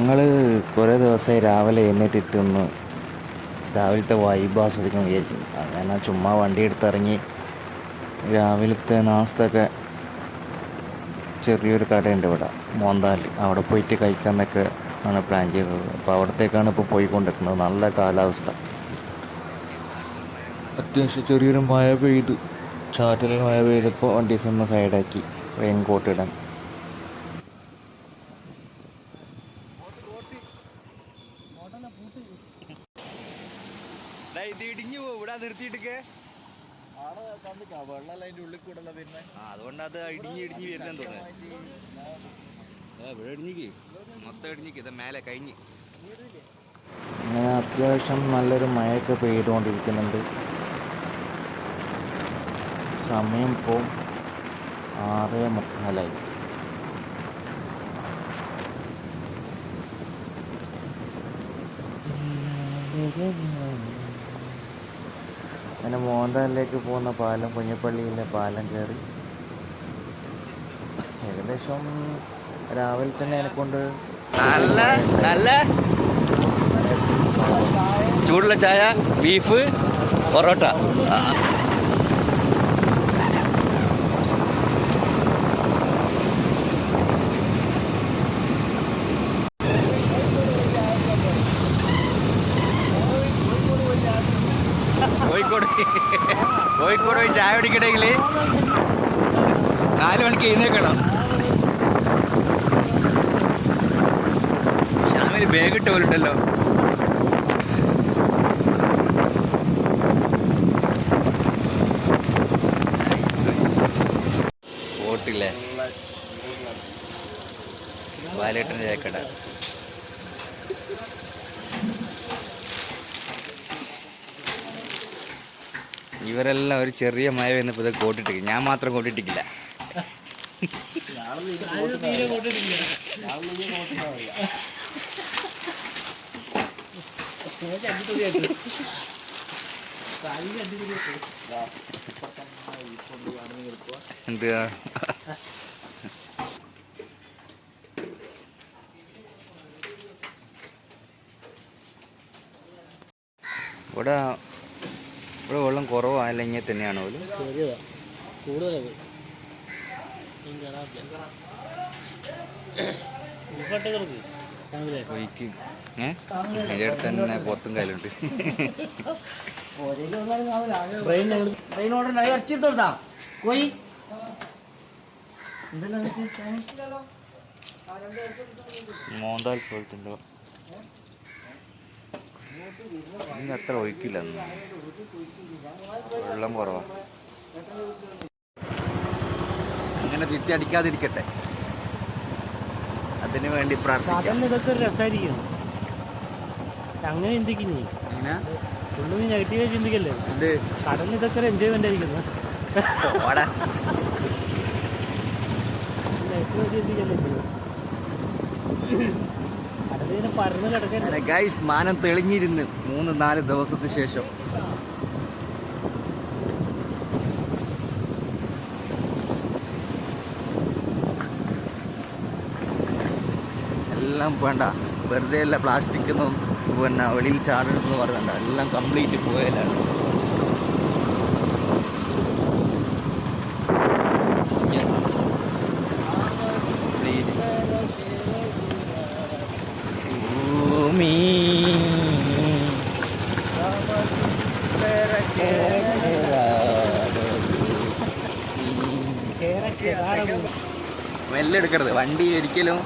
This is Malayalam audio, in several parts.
ഞങ്ങൾ കുറേ ദിവസമായി രാവിലെ എഴുന്നേറ്റിട്ടൊന്ന് രാവിലത്തെ വൈബ് ആസ്വദിക്കണം വിചാരിക്കും അങ്ങനെ ചുമ്മാ വണ്ടി എടുത്തിറങ്ങി രാവിലത്തെ നാസ്തൊക്കെ ചെറിയൊരു കടയുണ്ട് ഇവിടെ മോന്താൽ അവിടെ പോയിട്ട് കഴിക്കാമെന്നൊക്കെ ആണ് പ്ലാൻ ചെയ്തത്. അപ്പോൾ അവിടത്തേക്കാണ് ഇപ്പോൾ പോയിക്കൊണ്ടിരിക്കുന്നത്. നല്ല കാലാവസ്ഥ. അത്യാവശ്യം ചെറിയൊരു മഴ പെയ്തു. ചാറ്റൽ മഴ പെയ്തപ്പോൾ വണ്ടി ഒന്ന് സൈഡാക്കി റെയിൻ കോട്ട് ഇടാൻ. ഇത് ഇടിഞ്ഞു പോകും ഇവിടെ നിർത്തിയിട്ടൊക്കെ. വെള്ളം അതിന്റെ ഉള്ളിൽ കൂടെ പിന്നെ അതുകൊണ്ട് അത് ഇടിഞ്ഞ് ഇടിഞ്ഞ് വരുന്നെന്ന് തോന്നുന്നു. ഇവിടെ ഇടിഞ്ഞിക്ക്. മൊത്തം ഇടിഞ്ഞിക്ക്. ഇത് മേലെ കഴിഞ്ഞ്. അങ്ങനെ അത്യാവശ്യം നല്ലൊരു മഴയൊക്കെ പെയ്തുകൊണ്ടിരിക്കുന്നുണ്ട്. സമയം ഇപ്പോൾ ആറ് മുക്കാലായി. അങ്ങനെ മോഹൻദാലിലേക്ക് പോകുന്ന പാലം കുഞ്ഞപ്പള്ളിയിലെ പാലം കയറി. ഏകദേശം രാവിലെ തന്നെ എന്നെക്കൊണ്ട് നല്ല നല്ല. ചൂടുള്ള ചായ ബീഫ് പൊറോട്ട. ചായ കുടിക്കണമെങ്കിൽ നാല് മണിക്ക് എഴുന്നേക്കണം. ഷാമിൽ ബാഗ് ഇട്ട് പോലുണ്ടല്ലോ ബോട്ടില്ലേ? ബാലേട്ടന്റെ ചായക്കട. ഇവരെല്ലാം ഒരു ചെറിയ മഴ വന്നപ്പോൾ ഇത് കോട്ടിട്ടിരിക്കും ഞാൻ മാത്രം കോട്ടിട്ടിക്കില്ല എന്തുവാ? ഇവിടെ ഇവിടെ വെള്ളം കുറവോ ഇങ്ങനെ തന്നെയാണ് പോലും അടുത്ത് തന്നെ പോത്തും കാലുണ്ട് കോയി. മോന്താൽ പോലത്തുണ്ടോ ഇന്ന് അത്ര ഒഴിക്കില്ല. വെള്ളം കുറവാ. അങ്ങനെ തിരിച്ചടിക്കാതിരിക്കട്ടെ. അതിനു വേണ്ടി പ്രാർത്ഥിക്കാം. കടലിൽ ഇതൊക്കെ ഒരു രസമായിരിക്കും അങ്ങനെ ചിന്തിക്കുന്നേ. ഇങ്ങനെ ഫുള്ള് നെഗറ്റീവ് ചിന്തിക്കല്ലേ? കടലിൽ ഇതൊക്കെ ഒരു എൻജോയ്മെന്റ് ആയിരിക്കുന്നു. ഓടാ ചിന്തിക്കല്ലേ അങ്ങനെ ഗൈസ് മാനം തെളിഞ്ഞിരുന്ന് മൂന്ന് നാല് ദിവസത്തിന് ശേഷം. എല്ലാം വേണ്ട. വെറുതെ അല്ല പ്ലാസ്റ്റിക് ഒന്നും പിന്നെ വെളിയിൽ ചാടരുതെന്ന് പറയുന്നുണ്ട് എല്ലാം കംപ്ലീറ്റ് പോയാലാണ് മെല്ലെ എടുക്കരുത് വണ്ടി ഒരിക്കലും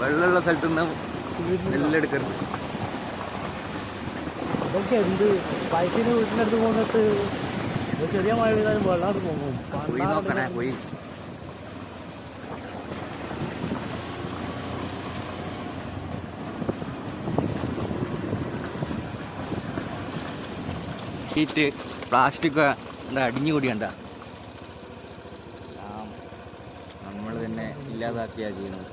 വെള്ളമുള്ള സ്ഥലത്ത് നിന്ന് മെല്ലെ എടുക്കരുത് ഇതൊക്കെ എന്ത്? ബൈക്കിന് വീട്ടിനടുത്ത് പോകുന്നിട്ട് ചെറിയ മഴ പെയ്താലും വെള്ളം പോകും. പോയി നോക്കണേ പോയി. ഷീറ്റ് പ്ലാസ്റ്റിക് എന്താ അടിഞ്ഞു കൂടി കണ്ട? നമ്മൾ തന്നെ ഇല്ലാതാക്കിയാ ചെയ്യുന്നത്.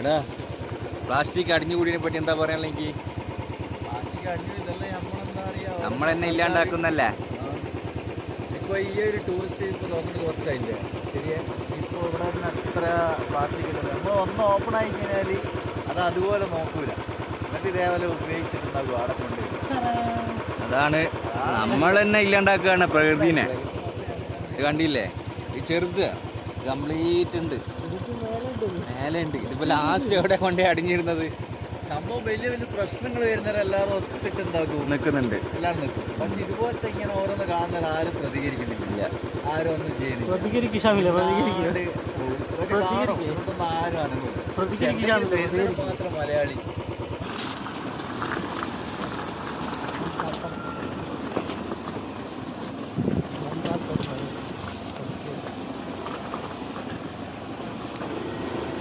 എടാ പ്ലാസ്റ്റിക് അടിഞ്ഞു കൂടിയതിനെ പറ്റി എന്താ ഇതെല്ലാം നമ്മൾ തന്നെ ഇല്ലാണ്ടാക്കുന്നല്ലേ? ഇപ്പൊ ഈ ഒരു ടൂറിസ്റ്റ് ഇപ്പൊ നോക്കുന്നത് കുറച്ചായില്ലേ? ശരിയാ? ഇപ്പൊ ഇവിടെ അത്ര പ്ലാസ്റ്റിക് ഇല്ല നമ്മൾ ഒന്ന് ഓപ്പൺ ആയി കഴിഞ്ഞാൽ അത് അതുപോലെ നോക്കൂല. എന്നിട്ട് ഇതേപോലെ ഉപയോഗിച്ചിട്ടുണ്ടാകും അവിടെ കൊണ്ടുപോയി അതാണ് നമ്മൾ തന്നെ ഇല്ലാണ്ടാക്കുകയാണ് പ്രകൃതിനെ. ഇത് കണ്ടില്ലേ? ഇത് ചെറുത് കംപ്ലീറ്റ് ഉണ്ട്. മേലെ ഉണ്ട് ഇതിപ്പോ ലാസ്റ്റ് എവിടെ കൊണ്ടേ അടിഞ്ഞിരുന്നത്? സംഭവം വലിയ വലിയ പ്രശ്നങ്ങൾ വരുന്നവരെ എല്ലാവരും ഒത്തിട്ട് എന്താക്കും? നിൽക്കുന്നുണ്ട്. എല്ലാവരും നിൽക്കും. പക്ഷെ ഇതുപോലത്തെ ഇങ്ങനെ ഓരോന്ന് കാണുന്നവർ ആരും പ്രതികരിക്കുന്നില്ല. ആരും ഒന്നും ചെയ്യുന്നില്ല. പ്രതികരിക്കും ആരും ഷാമിലെ മാത്രം മലയാളി.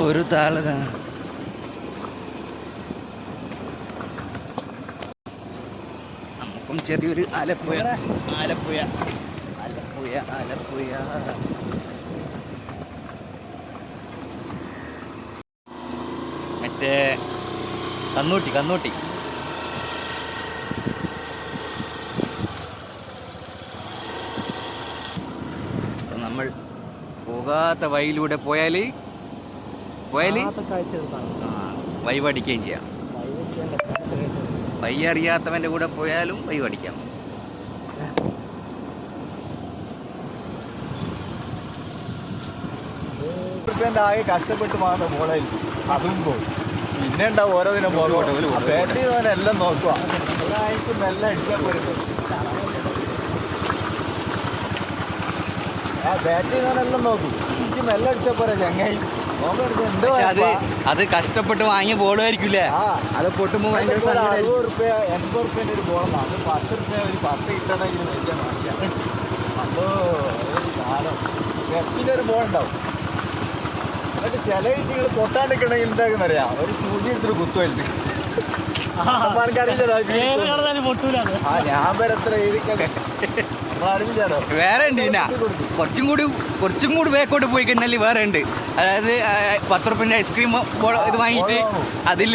ഒരു താള നമുക്കും ചെറിയൊരു ആലപ്പുഴ. ആലപ്പുഴ. ആലപ്പുഴ ആലപ്പുഴ. മറ്റേ കന്നൂട്ടി കന്നൂട്ടി. നമ്മൾ പോകാത്ത വഴിയിലൂടെ പോയാൽ പോയാൽ വൈവ് അടിക്കുകയും ചെയ്യാം. വൈ അറിയാത്തവന്റെ കൂടെ പോയാലും വൈവ് അടിക്കാം. ആകെ കഷ്ടപ്പെട്ട് മാത്രം മോളയിൽ അതും പോകും പിന്നെ ഉണ്ടാവും ഓരോ ദിനം. ബാറ്ററി എല്ലാം നോക്കുക. ഒരാഴ്ച നല്ല പോരുന്നത് ആ ബാറ്ററി എല്ലാം നോക്കും. എനിക്ക് നല്ല അടിച്ചപ്പോരാ ചങ്ങായി അത്? അത് കഷ്ടപ്പെട്ട് വാങ്ങിയ ബോളായിരിക്കില്ലേ ആ അത് പൊട്ടുമ്പോ ഭയങ്കര. അറുപത് റുപ്യ എൺപത് റുപ്യന്റെ ഒരു ബോളാണ് അത് പത്ത് റുപ്യ ഒരു പത്ത് കിട്ടണമെങ്കിൽ വലിയ ഒരു കാലം. പെപ്സിന്റെ ഒരു ബോൾ ഉണ്ടാവും. എന്നിട്ട് ചില നിങ്ങൾ പൊട്ടാണ്ടിക്കണമെങ്കിൽ എന്താകുന്ന അറിയാം ഒരു സൂചി എടുത്തിട്ട് പൊട്ടൂലാണ് ആ ഞാൻ വരെ എത്ര എഴുതിക്കാൻ നമ്മളറിയില്ലല്ലോ വേറെ ഉണ്ട് പിന്നെ. കുറച്ചും കൂടി കുറച്ചും കൂടി ബേക്കോട്ട് പോയി കഴിഞ്ഞാൽ വേറെ ഉണ്ട്. അതായത് പത്ത് റുപ്യന്റെ ഐസ്ക്രീം ഇത് വാങ്ങിയിട്ട് അതിൽ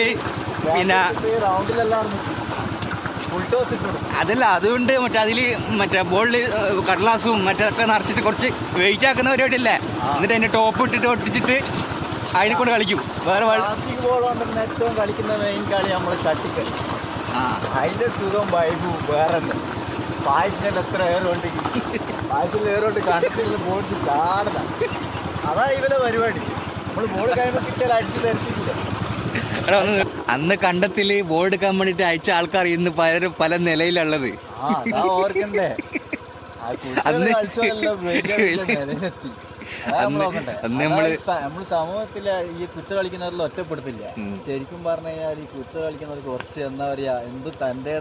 പിന്നെ അതല്ല അതുകൊണ്ട് മറ്റേ അതിൽ മറ്റേ ബോളിൽ കടലാസും മറ്റൊക്കെ നിറച്ചിട്ട് കുറച്ച് വെയിറ്റ് ആക്കുന്ന പരിപാടി പരിപാടിയല്ലേ എന്നിട്ട് അതിന്റെ ടോപ്പ് ഇട്ടിട്ട് ഒട്ടിച്ചിട്ട് അതിനെ കൊണ്ട് കളിക്കും. വേറെ ബോൾ കൊണ്ടുവന്ന് ഏറ്റവും കളിക്കുന്ന മെയിൻ കളി നമ്മൾ ചട്ടിക്കളി ആ. അതിന്റെ സുഖം വൈബും വേറെ തന്നെ പായസിന്റെ എത്ര ഏറുണ്ട് പായസിൽ ഏറുണ്ട് കണ്ടത്തിൽ ബോട്ട് ചാടല. അതാ ഇവരെ പരിപാടി. നമ്മൾ ബോർഡ് കഴിയുമ്പോൾ കിട്ടിയാൽ അടിച്ചു തരത്തില്ല അന്ന് കണ്ടത്തിൽ ബോർഡ് എടുക്കാൻ വേണ്ടിട്ട് അയച്ച ആൾക്കാർ ഇന്ന് പലരും പല നിലയിലുള്ളത്. ഓർക്കണ്ടേ. അന്ന് നമ്മൾ അന്ന് നമ്മൾ സമൂഹത്തിൽ ഈ കുത്ത് കളിക്കുന്നവരിൽ ഒറ്റപ്പെടുത്തില്ല. ശരിക്കും പറഞ്ഞു കഴിഞ്ഞാൽ ഈ കുത്ത് കളിക്കുന്നവർക്ക് കുറച്ച് എന്താ പറയാ എന്ത് തന്റെ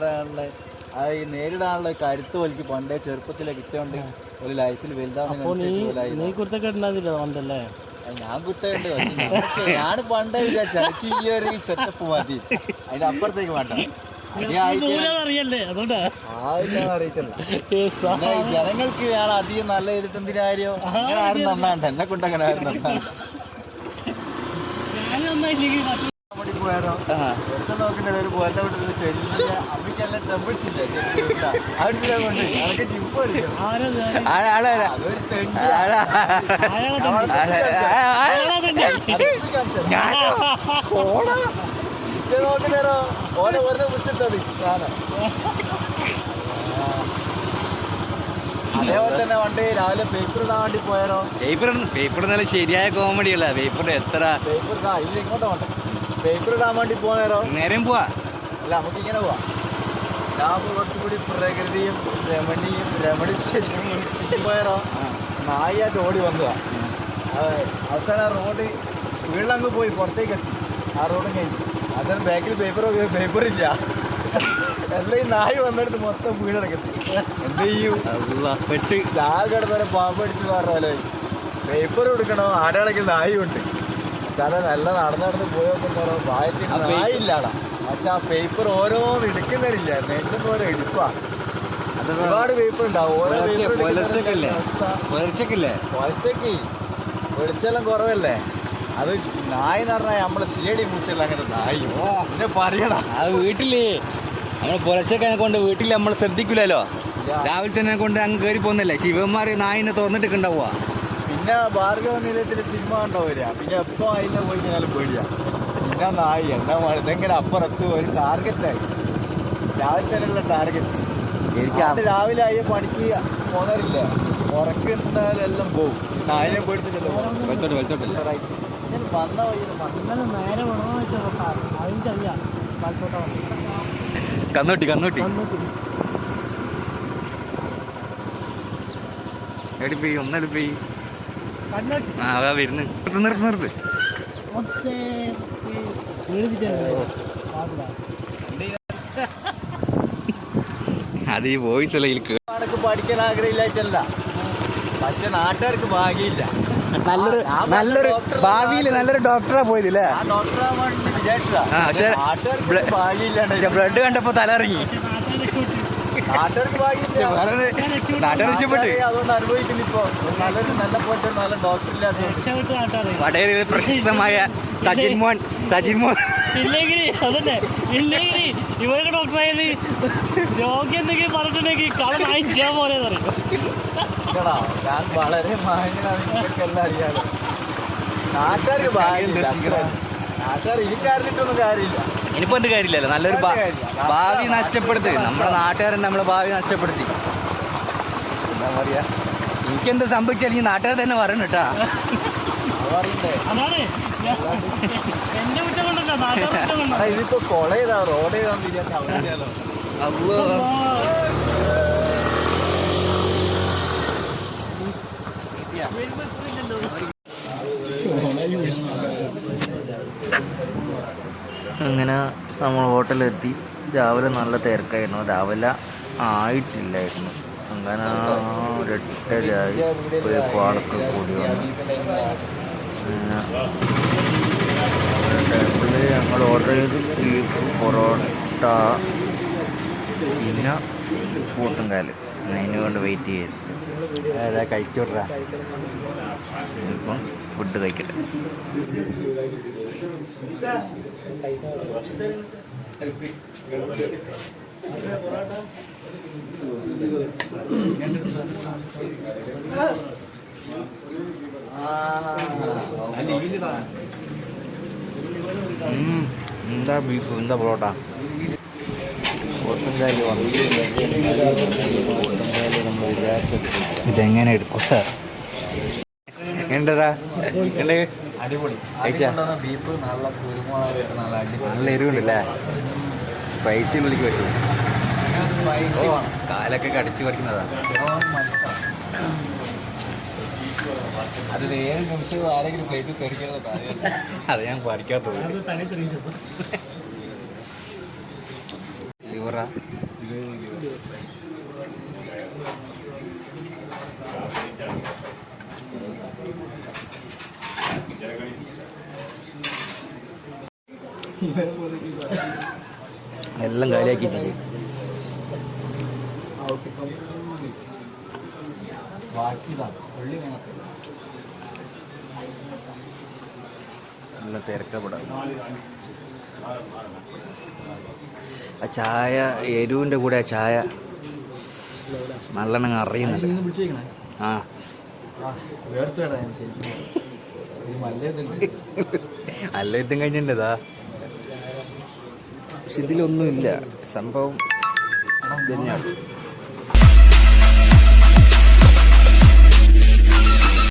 ആ ഈ നേരിടാനുള്ള കരുത്ത് വലിക്ക് പണ്ടേ ചെറുപ്പത്തിലെ കിട്ടിയോണ്ട് ഒരു ലൈഫിൽ വലുതാണ് പണ്ടല്ലേ? ഞാൻ കുത്തുണ്ട് പക്ഷെ ഞാൻ പണ്ടേ വിചാരിച്ചു എനിക്ക് ഈ ഒരു സെറ്റപ്പ് മതി. അതിന്റെ അപ്പുറത്തേക്ക് വേണ്ട. ജനങ്ങൾക്ക് ഞാൻ അധികം നല്ല ചെയ്തിട്ട് എന്തിനാരോ അങ്ങനെ ആരും നന്നാണ്ട് എന്നെ കൊണ്ടങ്ങനെ ആരും നന്നാണ്ട് പോയാലോ? നോക്കണ്ട ഒരു പോലത്തെ അമ്മയ്ക്കെല്ലാം ടെമ്പിൾസ് ഇല്ലേ? അവിടെ കൊണ്ട് അതൊക്കെ വിട്ടിട്ടത് സാധനം. അതേപോലെ തന്നെ വണ്ടി രാവിലെ പേപ്പർ ഇടാൻ വേണ്ടി പോയാലോ? പേപ്പർ പേപ്പർ നല്ല ശരിയായ കോമഡി അല്ല പേപ്പർ എത്ര പേപ്പർ ഇങ്ങോട്ട് വേണ്ട പേപ്പർ ഇടാൻ വേണ്ടി പോന്നേരോ നേരം? പോവാ. അല്ല നമുക്ക് ഇങ്ങനെ പോവാം ഞാൻ കുറച്ചുകൂടി പ്രകൃതിയും രമണിയും രമണിച്ച് പോയാലോ നായായിട്ട് ഓടി വന്നതാ. അവസാനം ആ റോഡ് വീളങ്ങ് പോയി പുറത്തേക്ക് എത്തി. ആ റോഡ് കഴിഞ്ഞു. അതിന് ബാക്കിൽ പേപ്പർ പേപ്പർ ഇല്ല. എല്ലാം ഈ നായി വന്നെടുത്ത് മൊത്തം വീടടക്കത്തി എന്ത് ചെയ്യും? പെട്ട്. ചാകടന്നവരെ പാമ്പടിച്ച് പറഞ്ഞ പോലെ പേപ്പർ കൊടുക്കണോ? ആടകളൊക്കെ നായി ഉണ്ട്. കാരണം നല്ല നടന്ന് നടന്ന് paper- നായില്ലാടാ പക്ഷെ ആ പേപ്പർ ഓരോ എടുക്കുന്നില്ല. നെല്ലുന്ന ഓരോ എടുപ്പാ ഒരുപാട് പേപ്പർ ഉണ്ടാവും. ഓരോ വെളിച്ചെല്ലാം കുറവല്ലേ? അത് നായി എന്ന് പറഞ്ഞാൽ നമ്മളെ സിയടി മുട്ടില്ല അങ്ങനെ നായി. പിന്നെ പറയണം അത് വീട്ടിൽ. നമ്മൾ പുലർച്ചക്കാനെ കൊണ്ട് വീട്ടിൽ നമ്മൾ ശ്രദ്ധിക്കില്ലല്ലോ രാവിലെ തന്നെ കൊണ്ട് അങ്ങ് കയറി പോകുന്നില്ലേ ശിവന്മാർ നായിനെ തുറന്നിട്ടൊക്കെ ഉണ്ടാവുക പിന്നെ ഭാർഗവ നിലയത്തിൽ സിനിമ കണ്ടോ വരിക പിന്നെ എപ്പോ അതിനെ പോയി കഴിഞ്ഞാലും പേടിയാ. പിന്നെ നായി എന്നാ ഇതെങ്ങനെ അപ്പുറത്ത് ഒരു ടാർഗറ്റായി രാവിലെ തന്നെയുള്ള ടാർഗറ്റ് എനിക്ക് അത് രാവിലെ ആയ പണിക്ക് പോകാറില്ല ഉറക്കുന്നാലെല്ലാം പോകും നായനെ പേടിച്ചിട്ടല്ലോ ഞാൻ വന്ന വഴി നേരെ കന്നോട്ടി കന്നോട്ടി. എടുപ്പി ഒന്നെടുപ്പി ആ അതാ വരുന്നു. നിർത്ത് നിർത്ത് അത് ഈ വോയിസ് അല്ല ഇതിൽ പഠിക്കാൻ ആഗ്രഹമില്ലായിട്ടല്ല പക്ഷെ നാട്ടുകാർക്ക് ഭാഗ്യമില്ല. നല്ലൊരു നല്ലൊരു ഭാവിയിൽ നല്ലൊരു ഡോക്ടറാ പോയതില്ലേ? ഡോക്ടറാ ഭാഗ്യമില്ല ബ്ലഡ് കണ്ടപ്പോ തലറിങ്ങി നാട്ടുകാർ രക്ഷപ്പെട്ട്. അതുകൊണ്ട് അനുഭവിക്കുന്നു ഇപ്പൊ. നല്ലൊരു നല്ല പോയിട്ട് നല്ല ഡോക്ടർ പ്രശസ്തമായ സജിൻ മോൻ സജിൻ മോൻ. ഇല്ലെങ്കിൽ അതന്നെ. ഇല്ലെങ്കിൽ ഇവരൊക്കെ ഡോക്ടറായത് രോഗി എന്തെങ്കിലും പറഞ്ഞിട്ടുണ്ടെങ്കിൽ കള വാങ്ങിച്ചാൽ പോലെ പറയും. ഞാൻ വളരെ മാന്യനാണ്. എല്ലാം അറിയാലോ. നാട്ടുകാർക്ക് ഭാഗ്യമില്ല. ഇനിയിപ്പോ എന്ത് കാര്യമില്ലല്ലോ? നല്ലൊരു ഭാവി നഷ്ടപ്പെടുത്തി. നമ്മുടെ നാട്ടുകാരൻ നമ്മളെ ഭാവി നഷ്ടപ്പെടുത്തി. എന്താ പറയാ? എനിക്കെന്ത് സംഭവിച്ചാൽ ഈ നാട്ടുകാർ തന്നെ പറയണം കേട്ടാ. ഇതിപ്പോ കൊള ചെയ്താ റോഡ് ചെയ്താൽ അങ്ങനെ നമ്മൾ ഹോട്ടലിലെത്തി. രാവിലെ നല്ല തിരക്കായിരുന്നു. രാവിലെ ആയിട്ടില്ലായിരുന്നു. അങ്ങനെ ഒരെട്ടരായി ഒരു പാടൊക്കെ കൂടി വന്നു. പിന്നെ ടേബിളിൽ ഞങ്ങൾ ഓർഡർ ചെയ്ത് ബീഫ് പൊറോട്ട പിന്നെ കൂട്ടുംകാൽ അതിന് കൊണ്ട് വെയിറ്റ് ചെയ്തു. കഴിച്ചോട്രാ? ഇപ്പം ഫുഡ് കഴിക്കട്ടെ. എന്താ ബീഫ് എന്താ പൊറോട്ട? ഇതെങ്ങനെ എടുക്കും? സാർ എങ്ങനെടാ എങ്ങനെ? അടിപൊളി. കഴിച്ചാ? ബീഫ് നല്ല കുരുമുളക് നല്ല അടിപൊളി. നല്ല എരിവുണ്ടല്ലേ? സ്പൈസി വിളിക്ക് പറ്റും സ്പൈസി കാലൊക്കെ കടിച്ചു പറിക്കുന്നതാ. അത് ഏത് നിമിഷവും ആരെങ്കിലും പ്ലേറ്റ് കാര്യമല്ല അത് ഞാൻ പറിക്കാത്തത്. ലിവറാ എല്ലാം കാലിയാക്കി ചെയ്യും നല്ല തിരക്കപ്പെടാം ആ ചായ എരുവിന്റെ കൂടെ ആ ചായ നല്ലെണ്ണം അറിയുന്നുണ്ട്. ആ. അല്ല ഇതും? കഴിഞ്ഞിട്ടതാ പക്ഷെ ഇതിലൊന്നുമില്ല. സംഭവം ഇതന്നെയാണ്. തന്നെയാണ്